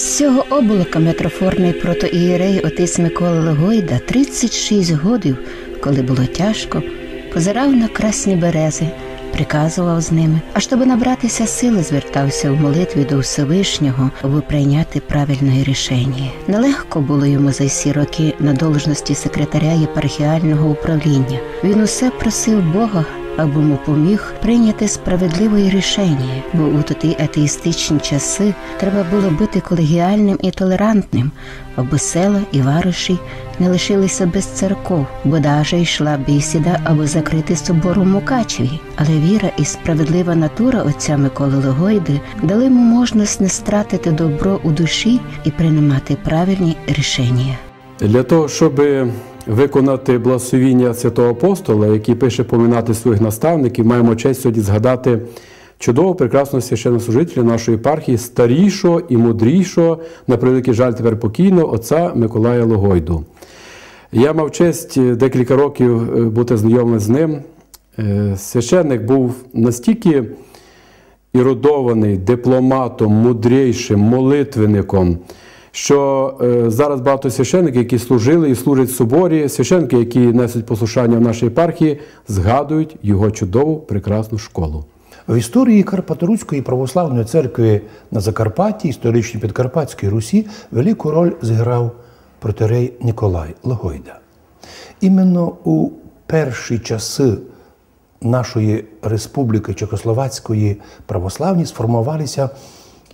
Із цього облака митрофорний протоієрей отець Микола Легойда 36 годів, коли було тяжко, позирав на красні берези, приказував з ними, а щоб набратися сили, звертався в молитві до Всевишнього, аби прийняти правильне рішення. Нелегко було йому за всі роки на должності секретаря єпархіального управління. Він усе просив Бога аби му поміг прийняти справедливе рішення, бо у тоді атеїстичні часи треба було бути колегіальним і толерантним, аби села і вариші не лишилися без церков, бо даже йшла бесіда, аби закрити собор у Мукачеві. Але віра і справедлива натура отця Миколи Легойди дали йому можливість не стратити добро у душі і приймати правильні рішення. Для того, щоб виконати благословіння святого апостола, який пише поминати своїх наставників, маємо честь сьогодні згадати чудового, прекрасного священнослужителя нашої єпархії, старішого і мудрішого, на превеликий жаль тепер покійного отця Миколая Логойду. Я мав честь декілька років е, бути знайомим з ним. Е, священник був настільки іродований дипломатом, мудрішим, молитвенником що е, зараз багато священиків, які служили і служать в соборі, священики, які несуть послушання в нашій єпархії, згадують його чудову прекрасну школу. В історії Карпаторуської православної церкви на Закарпатті, історичній Підкарпатській Русі, велику роль зіграв протерей Ніколай Логойда. Іменно у перші часи нашої республіки Чехословацької православні сформувалися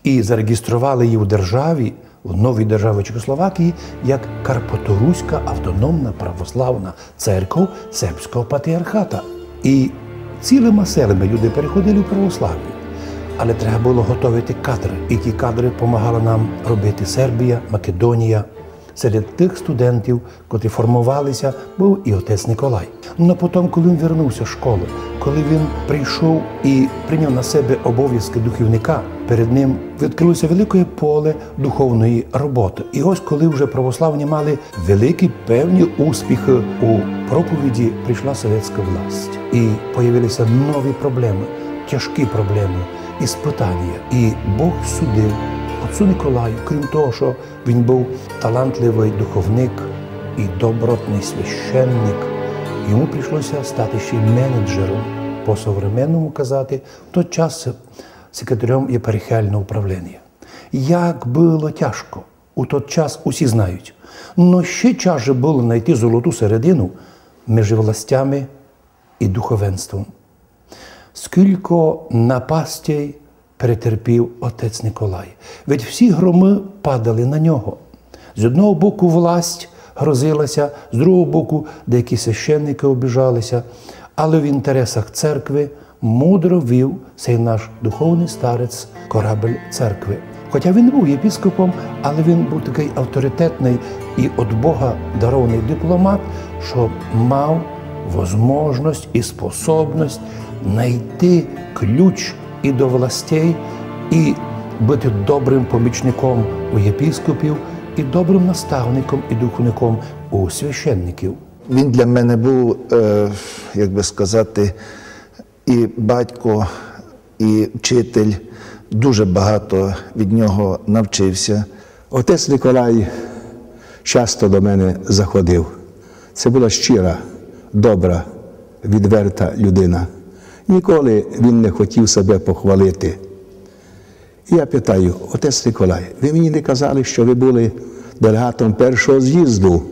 і зареєстрували її у державі в новій державі Чехословакії як Карпаторуська автономна православна церква сербського патріархата. І цілими селами люди переходили в православ'я. Але треба було готувати кадри. І ті кадри допомагала нам робити Сербія, Македонія. Серед тих студентів, котрі формувалися, був і отець Николай. Ну потім, коли він вернувся з школи, коли він прийшов і прийняв на себе обов'язки духовника, перед ним відкрилося велике поле духовної роботи. І ось коли вже православні мали великі певні успіхи у проповіді, прийшла совєтська власть. І появилися нові проблеми, тяжкі проблеми, іспитання. І Бог судив. Отцу Николаю, крім того, що він був талантливий духовник і добротний священник, йому прийшлося стати ще й менеджером по современному казати, в той час секретарем єпархіального управління. Як було тяжко, у той час усі знають. Но ще чаже було знайти золоту середину між властями і духовенством. Скільки напастей перетерпів отець Николай. Ведь всі громи падали на нього. З одного боку, власть грозилася, з другого боку, деякі священники обіжалися, але в інтересах церкви мудро вів цей наш духовний старець корабель церкви. Хоча він був єпіскопом, але він був такий авторитетний і від Бога дарований дипломат, що мав можливість і способність знайти ключ і до властей, і бути добрим помічником у єпіскопів, і добрим наставником і духовником у священників. Він для мене був, е, як би сказати, і батько, і вчитель. Дуже багато від нього навчився. Отець Николай часто до мене заходив. Це була щира, добра, відверта людина. Ніколи він не хотів себе похвалити. І я питаю, отець Николай, ви мені не казали, що ви були делегатом першого з'їзду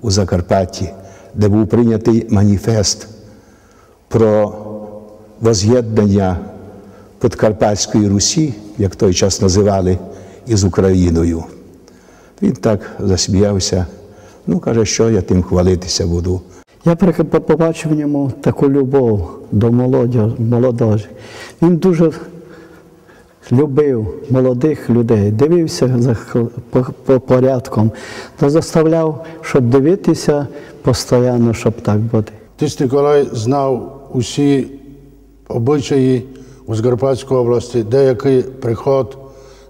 у Закарпатті, де був прийнятий маніфест про воз'єднання Подкарпатської Русі, як той час називали, із Україною. Він так засміявся. Ну, каже, що я тим хвалитися буду. Я побачив в ньому таку любов до молодежі. Він дуже любив молодих людей, дивився за по, по порядком, та заставляв, щоб дивитися постійно, щоб так бути. Тис Николай знав усі обичаї у Закарпатській області, деякий приход,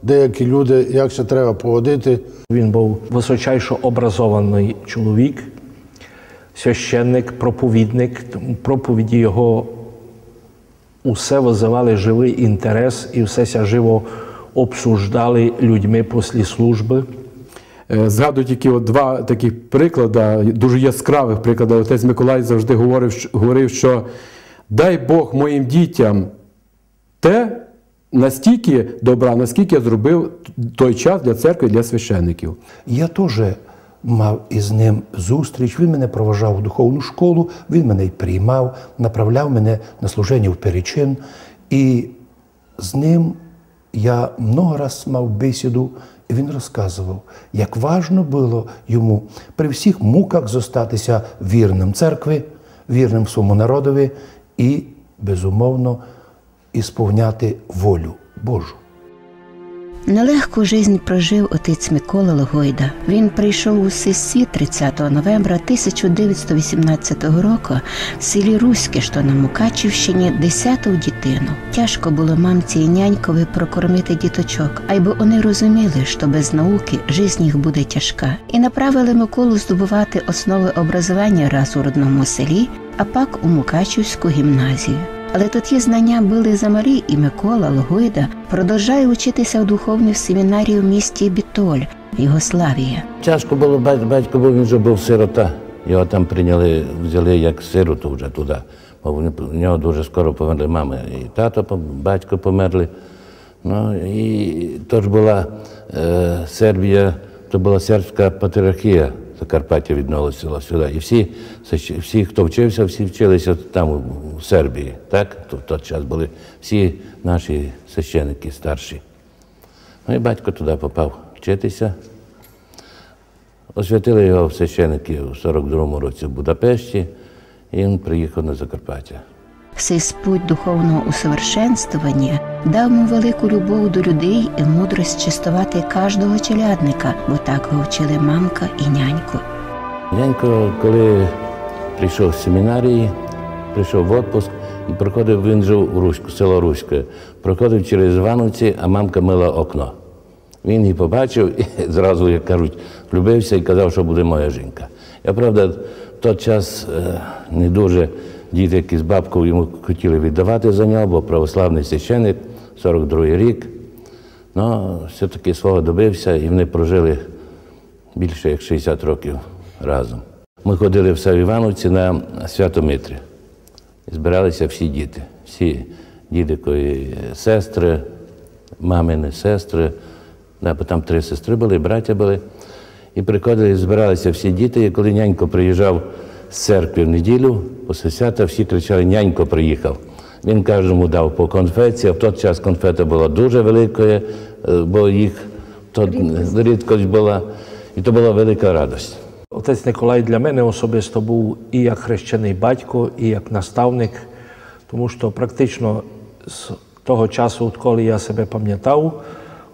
деякі люди, як це треба поводити. Він був височайше образований чоловік священник, проповідник, проповіді його усе визивали живий інтерес і все ся живо обсуждали людьми після служби. Е, Згадую тільки от два таких приклади, дуже яскравих приклади. Отець Миколай завжди говорив, що- говорив, що дай Бог моїм дітям те настільки добра, наскільки я зробив той час для церкви, для священників. Я теж мав із ним зустріч. Він мене проважав у духовну школу, він мене й приймав, направляв мене на служення в перечин. І з ним я много раз мав бесіду, і він розказував, як важно було йому при всіх муках зостатися вірним церкві, вірним своєму народові і, безумовно, ісповняти волю Божу. Нелегку жизнь прожив отець Микола Логойда. Він прийшов у сесії 30 новембра 1918 року в селі Руське, що на Мукачівщині, десяту дитину. Тяжко було мамці і нянькові прокормити діточок, а й бо вони розуміли, що без науки жизнь їх буде тяжка, і направили Миколу здобувати основи образування раз у родному селі, а пак у Мукачівську гімназію. Але тут є знання були замалі, і Микола Логойда продовжує учитися в духовній семінарії в місті Бітоль, Югославія. Тяжко було бать- батько, бо він вже був сирота. Його там прийняли, взяли як сироту вже туди. Бо в нього дуже скоро померли мама і тато, батько померли. Ну, і то ж була е, Сербія, то була сербська патріархія, Закарпаття відносила сюди. І всі, всі, хто вчився, всі вчилися там, у- Сербії. Так? В той час були всі наші священики старші. Ну і батько туди попав вчитися. Освятили його в священики у 42-му році в Будапешті, і він приїхав на Закарпаття. Цей спуть духовного усовершенствування дав йому велику любов до людей і мудрость чистувати кожного челядника, бо так його вчили мамка і нянько. Нянько, коли прийшов з семінарії, прийшов в відпуск і проходив, він жив у Руську, село Руське, проходив через Івановці, а мамка мила окно. Він її побачив і зразу, як кажуть, влюбився і казав, що буде моя жінка. Я правда, в той час е, не дуже діти, які з бабкою йому хотіли віддавати за нього, бо православний священик, 42-й рік. Ну, все-таки свого добився і вони прожили більше як 60 років разом. Ми ходили в Савівановці на свято Митрі. І збиралися всі діти, всі дідикові сестри, мамини сестри, да, бо там три сестри були, браття були. І приходили, збиралися всі діти, і коли нянько приїжджав з церкви в неділю, після свята всі кричали, нянько приїхав. Він кожному дав по конфеті, а в той час конфета була дуже великою, е, бо їх то рідкость була, і то була велика радість. Отець Николай для мене особисто був і як хрещений батько, і як наставник, тому що практично з того часу, відколи я себе пам'ятав,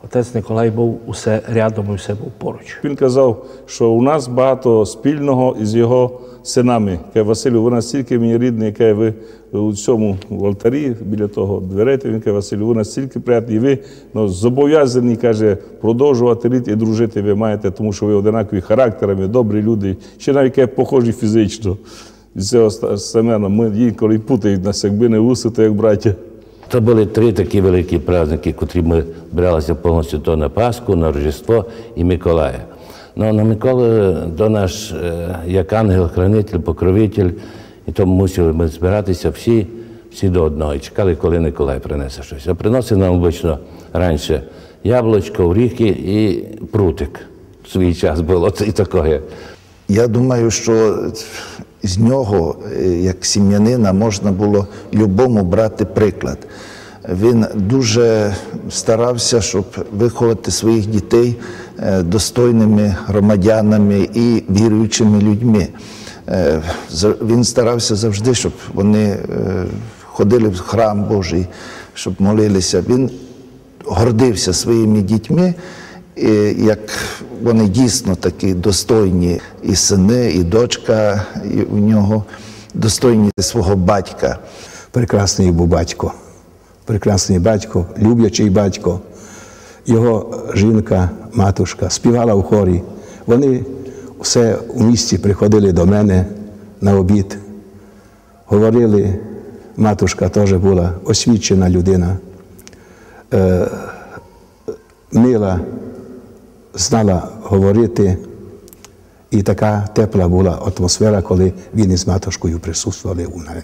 отець Николай був усе рядом і все був поруч. Він казав, що у нас багато спільного із його синами. Каже, Василю, ви настільки мені рідний, каже, ви у цьому в алтарі біля того дверей. Він каже, Василю, ви настільки приятні, і ви ну, зобов'язані, каже, продовжувати рід і дружити ви маєте, тому що ви одинакові характерами, добрі люди, ще навіть каже, похожі фізично. І цього Семена ми інколи путають нас, якби не вуси, то як браття. То були три такі великі праздники, котрі ми бралися повністю то на Пасху, на Рождество і Миколая. Ну, на Миколу до наш е, як ангел-хранитель, покровитель, і тому мусили ми збиратися всі, всі до одного. І чекали, коли Миколай принесе щось. А приносив нам обично раніше яблучко, оріхи і прутик. В свій час було це і таке. Я думаю, що з нього, е, як сім'янина, можна було любому брати приклад. Він дуже старався, щоб виховати своїх дітей достойними громадянами і віруючими людьми. Е, Він старався завжди, щоб вони е, ходили в храм Божий, щоб молилися. Він гордився своїми дітьми, як вони дійсно такі достойні, і сини, і дочка і у нього достойні свого батька. прекрасний був батько, прекрасний батько, люблячий батько. Його жінка, матушка, співала в хорі. Вони все у місті приходили до мене на обід. Говорили, матушка теж була освічена людина. Е, мила, знала говорити, і така тепла була атмосфера, коли він із матушкою присутствували у мене.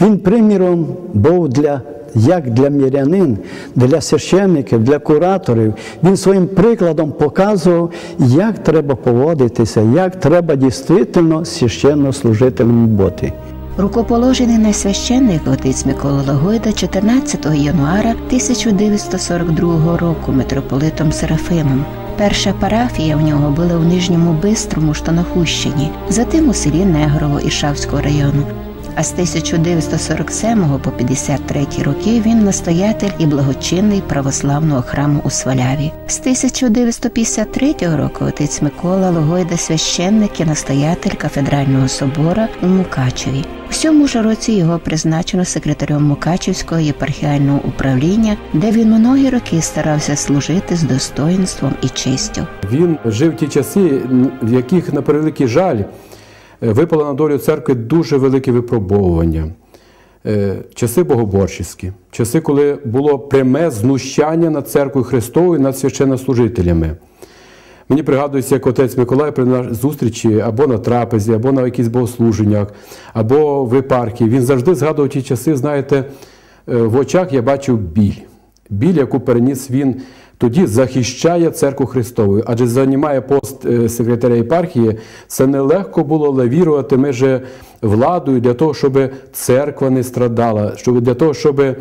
Він приміром був для як для мірянин, для священників, для кураторів. Він своїм прикладом показував, як треба поводитися, як треба дійсно священнослужителем бути. Рукоположений на священник отець Микола Лагойда 14 януаря 1942 року митрополитом Серафимом. Перша парафія в нього була в Нижньому Бистрому, що на Хущині, затим у селі Негрово Ішавського району. А з 1947 по 53 роки він настоятель і благочинний православного храму у Сваляві. З 1953 року отець Микола Логойда священник і настоятель кафедрального собора у Мукачеві. У цьому ж році його призначено секретарем Мукачівського єпархіального управління, де він многі роки старався служити з достоїнством і честю. Він жив ті часи, в яких, на превеликий жаль, випало на долю церкви дуже велике випробовування. Е, Часи богоборчівські, часи, коли було пряме знущання над церквою Христовою, над священнослужителями. Мені пригадується, як отець Миколай при зустрічі або на трапезі, або на якихось богослуженнях, або в епархії. Він завжди згадував ті часи, знаєте, е, в очах я бачив біль. Біль, яку переніс він тоді, захищає церкву Христову. Адже займає пост е, секретаря єпархії, це нелегко було лавірувати між владою для того, щоб церква не страдала, щоб для того, щоб е,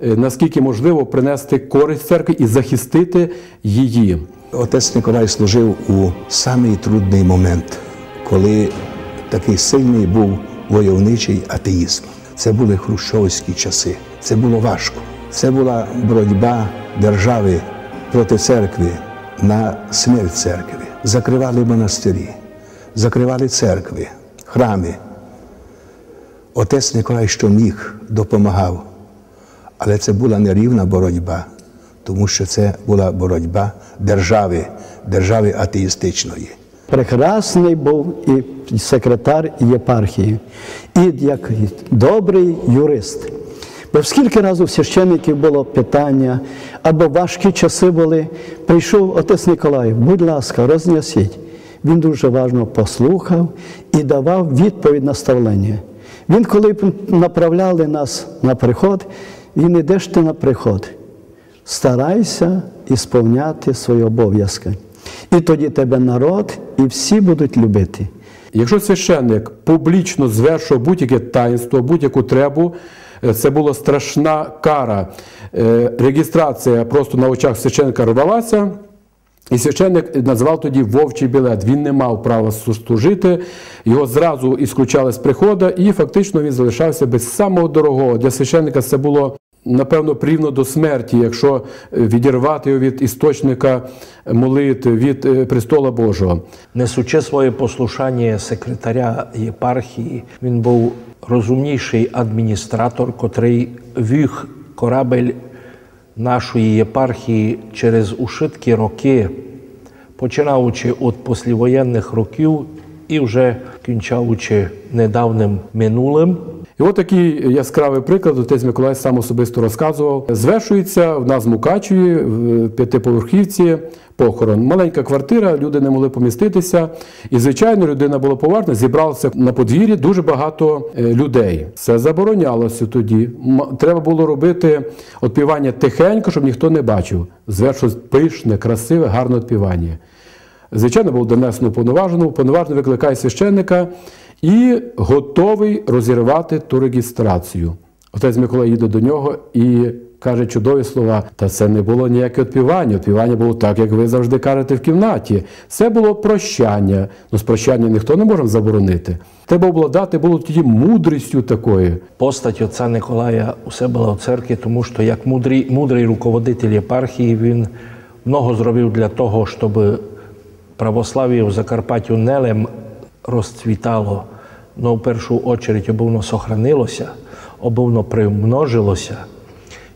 наскільки можливо принести користь церкві і захистити її. Отець Николай служив у самий трудний момент, коли такий сильний був войовничий атеїзм. Це були хрущовські часи. Це було важко. Це була боротьба держави проти церкви на смерть церкви. Закривали монастирі, закривали церкви, храми. Отець Николай, що міг, допомагав. Але це була нерівна боротьба, тому що це була боротьба держави, держави атеїстичної. Прекрасний був і секретар єпархії, і як добрий юрист. Бо скільки разів у священників було питання, або важкі часи були, прийшов отець Николай, будь ласка, рознясіть. Він дуже важно послухав і давав відповідь на ставлення. Він, коли направляли нас на приход, він іде ж ти на приход. Старайся ісповняти свої обов'язки. І тоді тебе народ і всі будуть любити. Якщо священник публічно звершував будь-яке таїнство, будь-яку требу, це була страшна кара. Регістрація просто на очах священника рвалася. І священник назвав тоді вовчий білет. Він не мав права служити, його зразу ісключали з приходу, і фактично він залишався без самого дорогого. Для священника це було напевно прирівно до смерті, якщо відірвати його від істочника молитви, від е, престола Божого. Несучи своє послушання секретаря єпархії, він був розумніший адміністратор, котрий віг корабель нашої єпархії через ушиткі роки, починаючи від післявоєнних років і вже кінчаючи недавнім минулим. І от такий яскравий приклад, отець Миколай сам особисто розказував. Звершується в нас в Мукачеві, в п'ятиповерхівці, похорон. Маленька квартира, люди не могли поміститися. І, звичайно, людина була поважна, зібралося на подвір'ї дуже багато е, людей. Це заборонялося тоді. Треба було робити отпівання тихенько, щоб ніхто не бачив. Звершилось пишне, красиве, гарне отпівання. Звичайно, було донесено повноваженому, повноважений викликає священника і готовий розірвати ту реєстрацію. Отець Миколай їде до нього і каже чудові слова. Та це не було ніяке відпівання. Відпівання було так, як ви завжди кажете в кімнаті. Це було прощання. Ну, з прощання ніхто не може заборонити. Треба обладати було тоді мудрістю такою. Постать отця Николая усе була в церкві, тому що як мудрий, мудрий руководитель єпархії він много зробив для того, щоб православ'я в Закарпаттю не розцвітало, ну, в першу очередь обовно сохранилося, обовно примножилося,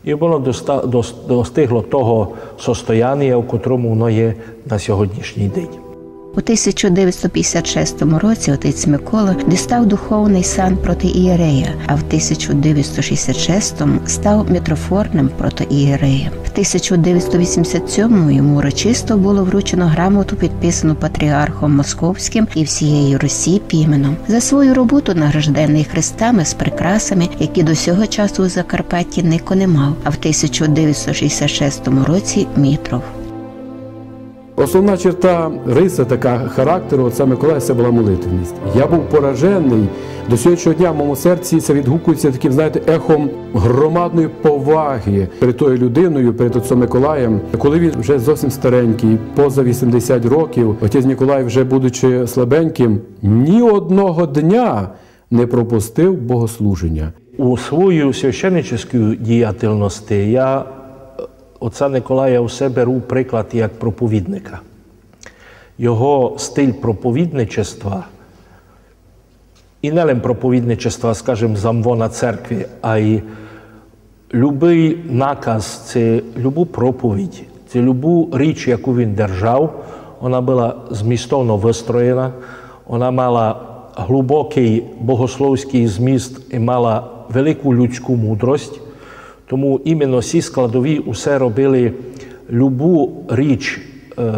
і воно достигло того состояння, в котрому воно є на сьогоднішній день. У 1956 році отець Микола дістав духовний сан проти ієрея, а в 1966 став митрофорним проти ієрея. В 1987 йому урочисто було вручено грамоту, підписану патріархом Московським і всією Русі піменом за свою роботу награждений хрестами з прикрасами, які до сього часу у Закарпатті Нико не мав. А в 1966 році Мітров. Основна черта риса така характеру отця Миколая це була молитвеність. Я був поражений. До сьогоднішнього дня в моєму серці це відгукується таким, знаєте, ехом громадної поваги перед тою людиною, перед отцом Миколаєм. Коли він вже зовсім старенький, поза 80 років, отець Ніколай, вже будучи слабеньким, ні одного дня не пропустив богослуження. У свою священническу діяльність я отця Николая усе беру приклад як проповідника. Його стиль проповідничества, і не лише проповідничества, скажімо, замвона церкви, а й любий наказ, це любу проповідь, це любу річ, яку він держав, вона була змістовно вистроєна, вона мала глибокий богословський зміст і мала велику людську мудрость. Тому іменно ці складові усе робили любу річ е,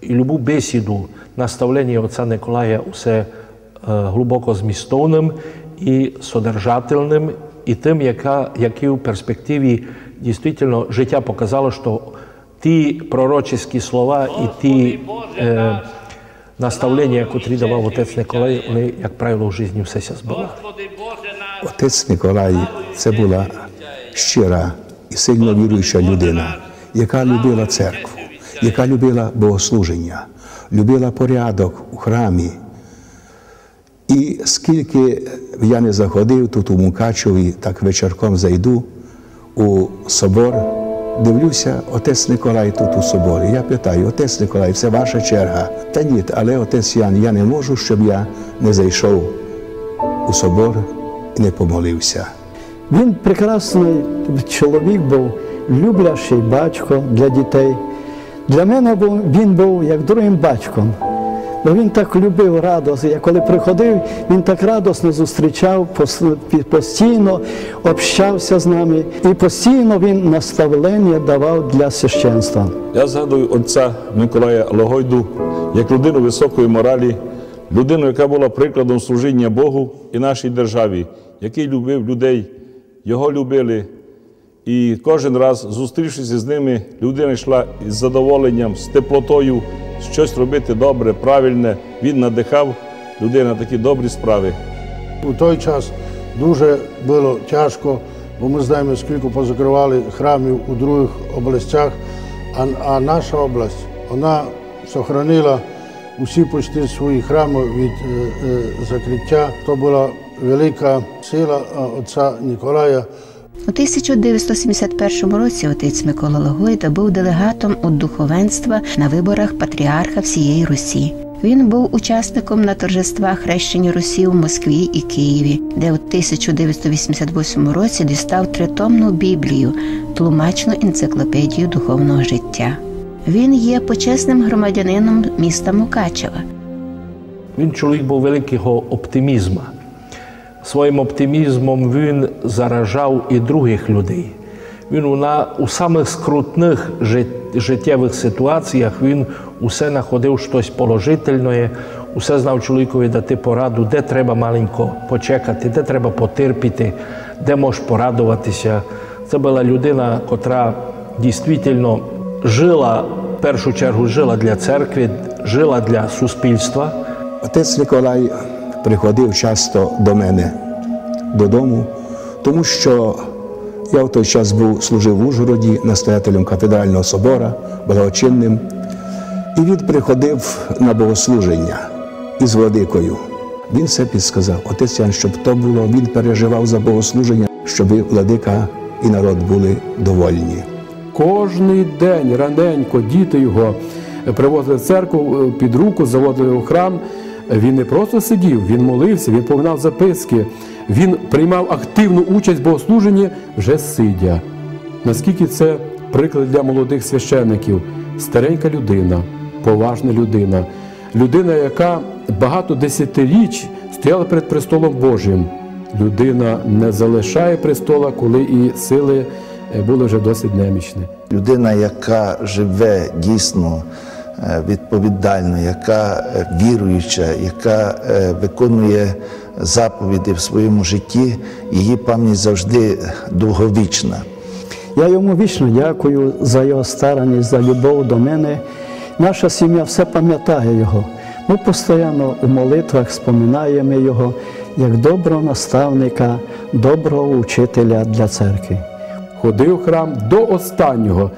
і любу бесіду, наставлення отця Николая усе е, глибоко змістовним і содержательним, і тим, яка, який у перспективі дійсно життя показало, що ті пророчі слова і ті е, наставлення, які давав отець Николай, вони, як правило, в житті все збивали. Отець Миколай це була щира і сильно віруюча людина, яка любила церкву, яка любила богослуження, любила порядок у храмі. І скільки я не заходив тут у Мукачеві, так вечірком зайду у собор, дивлюся, отець Николай тут у соборі. Я питаю, отець Николай, це ваша черга. Та ні, але отець Ян, я не можу, щоб я не зайшов у собор і не помолився. Він прекрасний чоловік був, люблячий батько для дітей. Для мене він був як другим батьком. Бо він так любив радость. Я коли приходив, він так радосно зустрічав, постійно общався з нами, і постійно він наставлення давав для священства. Я згадую отця Миколая Логойду як людину високої моралі, людину, яка була прикладом служіння Богу і нашій державі, який любив людей, його любили. І кожен раз, зустрівшись з ними, людина йшла із задоволенням, з теплотою, щось робити добре, правильне. Він надихав людей на такі добрі справи. У той час дуже було тяжко, бо ми знаємо, скільки позакривали храмів у других областях, а, а наша область вона сохранила усі почти свої храми від е, е, закриття. То була велика сила отця Ніколая. У 1971 році отець Микола Логойда був делегатом у духовенства на виборах патріарха всієї Русі. Він був учасником на торжествах хрещення Русі в Москві і Києві, де у 1988 році дістав тритомну Біблію, тлумачну енциклопедію духовного життя. Він є почесним громадянином міста Мукачева. Він чоловік був великого оптимізму. Своїм оптимізмом він заражав і других людей. Він у, на, у самих скрутних життєвих ситуаціях він усе знаходив щось положительне, усе знав чоловікові дати пораду, де треба маленько почекати, де треба потерпіти, де можеш порадуватися. Це була людина, котра дійсно жила в першу чергу жила для церкви, жила для суспільства. Отець Николай приходив часто до мене додому, тому що я в той час був служив в Ужгороді настоятелем кафедрального собора, благочинним, і він приходив на богослуження із владикою. Він все підсказав, отець Ян, щоб то було, він переживав за богослуження, щоб владика і народ були довольні. Кожний день раненько діти його привозили в церкву під руку, заводили у храм. Він не просто сидів, він молився, він поминав записки, він приймав активну участь в богослуженні вже сидя. Наскільки це приклад для молодих священників? Старенька людина, поважна людина, людина, яка багато десятиріч стояла перед престолом Божим. Людина не залишає престола, коли і сили е, були вже досить немічні. Людина, яка живе дійсно е, відповідально, яка е, віруюча, яка е, виконує заповіді в своєму житті, її пам'ять завжди довговічна. Я йому вічно дякую за його старанність, за любов до мене. Наша сім'я все пам'ятає його. Ми постійно у молитвах споминаємо його як доброго наставника, доброго учителя для церкви. ходив храм до останнього,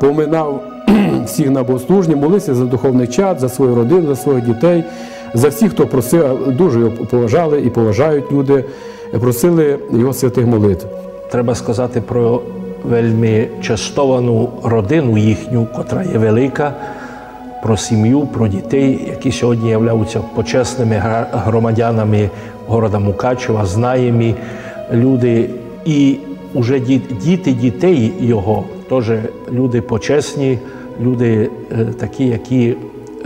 поминав всіх на богослужні, молився за духовний чад, за свою родину, за своїх дітей, за всіх, хто просив, дуже його поважали і поважають люди, просили його святих молитв. Треба сказати про вельми частовану родину їхню, котра є велика, про сім'ю, про дітей, які сьогодні являються почесними громадянами города Мукачева, знаємі люди. І вже діти дітей його теж люди почесні, люди е, такі, які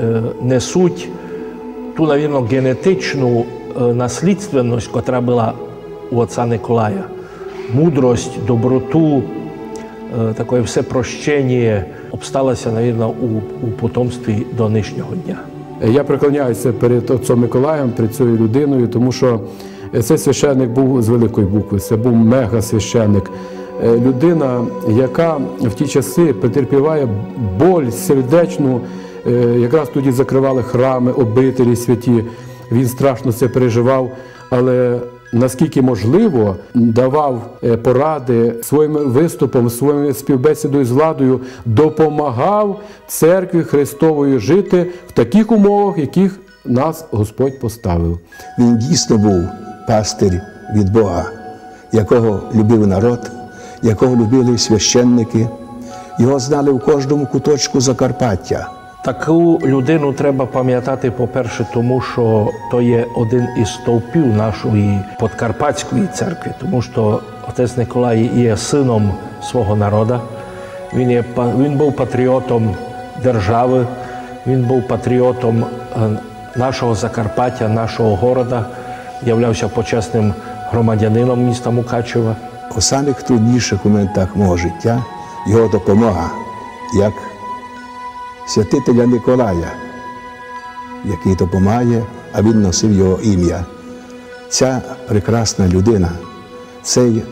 е, несуть ту, навірно, генетичну е, наслідственність, котра була у отця Николая. Мудрость, доброту, таке все прощення обсталося, навірно, у, у потомстві до нинішнього дня. Я преклоняюся перед отцом Миколаєм, перед цією людиною, тому що цей священник був з великої букви, це був мега-священник. Е, Людина, яка в ті часи претерпіває боль сердечну, е, якраз тоді закривали храми, обителі святі. Він страшно це переживав, але наскільки можливо, давав е, поради своїм виступом, своєю співбесідою з владою, допомагав церкві Христової жити в таких умовах, яких нас Господь поставив. Він дійсно був пастир від Бога, якого любив народ, якого любили священники. Його знали в кожному куточку Закарпаття. Таку людину треба пам'ятати, по-перше, тому що то є один із стовпів нашої подкарпатської церкви, тому що отець Николай є сином свого народу. Він, є, він був патріотом держави, він був патріотом е, нашого Закарпаття, нашого города, являвся почесним громадянином міста Мукачева. У самих трудніших моментах мого життя його допомога, як святителя Николая, який допомагає, а він носив його ім'я. Ця прекрасна людина, цей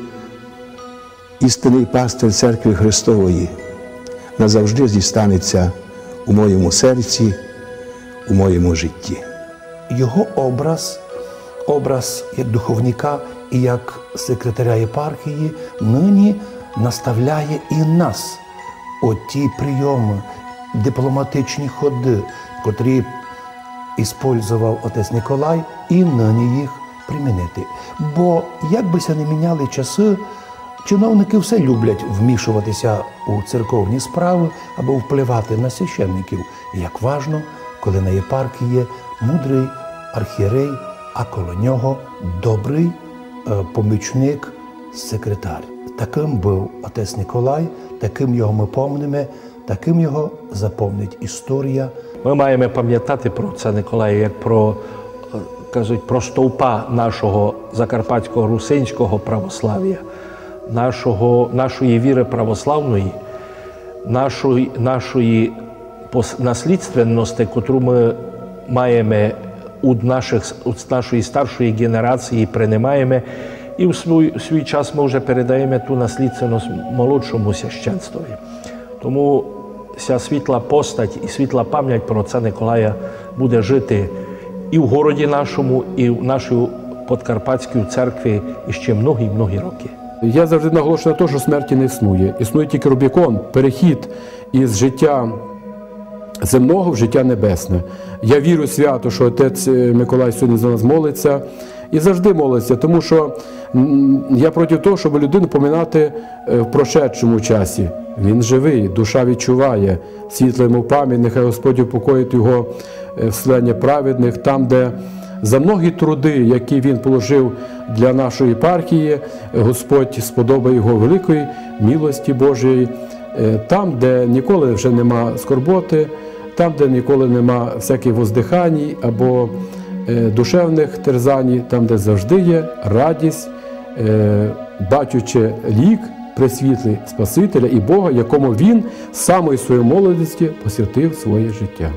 істинний пастир церкви Христової, назавжди зістанеться у моєму серці, у моєму житті. його образ, образ як духовника і як секретаря єпархії, нині наставляє і нас от ті прийоми, дипломатичні ходи, котрі іспользував отець Николай, і нині їх примінити. Бо як бися не міняли часи, чиновники все люблять вмішуватися у церковні справи або впливати на священників. Як важно, коли на єпархії мудрий архієрей, а коло нього добрий помічник, секретар. Таким був отець Николай, таким його ми помнимо, таким його запомнить історія. Ми маємо пам'ятати про це Николая як про, е, кажуть, про стовпа нашого закарпатського русинського православ'я, нашого, нашої віри православної, нашої, нашої наслідственності, яку ми маємо у, наших, у нашої старшої генерації, приймаємо, і в свій, в свій час ми вже передаємо ту наслідственність молодшому священствові. Тому ця світла постать і світла пам'ять про отця Николая буде жити і в городі нашому, і в нашій Подкарпатській церкві іще многі-многі роки. Я завжди наголошую на те, що смерті не існує. Існує тільки Рубікон, перехід із життя земного в життя небесне. Я вірю свято, що отець е, Миколай сьогодні за нас молиться і завжди молиться, тому що я проти того, щоб людину поминати е, в прошедшому часі. Він живий, душа відчуває, світло йому пам'ять, нехай Господь упокоїть його е, в селення праведних, там, де за многі труди, які він положив для нашої єпархії, Господь сподобає його великої милості Божої, там, де ніколи вже нема скорботи, там, де ніколи нема всяких воздихань або е, душевних терзаній, там, де завжди є радість, е, бачучи лік присвітлий Спасителя і Бога, якому він самої своєї молодості посвятив своє життя.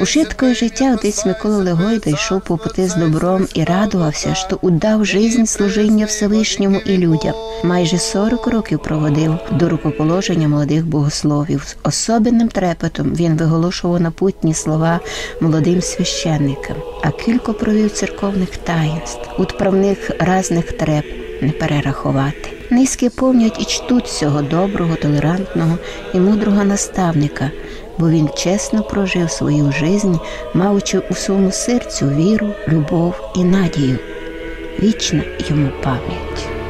Ушиткою життя отець Микола Легойда йшов по пути з добром і радувався, що удав жизнь служіння Всевишньому і людям. Майже 40 років проводив до рукоположення молодих богословів. З особенним трепетом він виголошував напутні слова молодим священникам, а кілько провів церковних таїнств, утправних разних треп не перерахувати. Низьки помнять і чтуть цього доброго, толерантного і мудрого наставника, бо він чесно прожив свою жизнь, маючи у своєму серцю віру, любов і надію. Вічна йому пам'ять.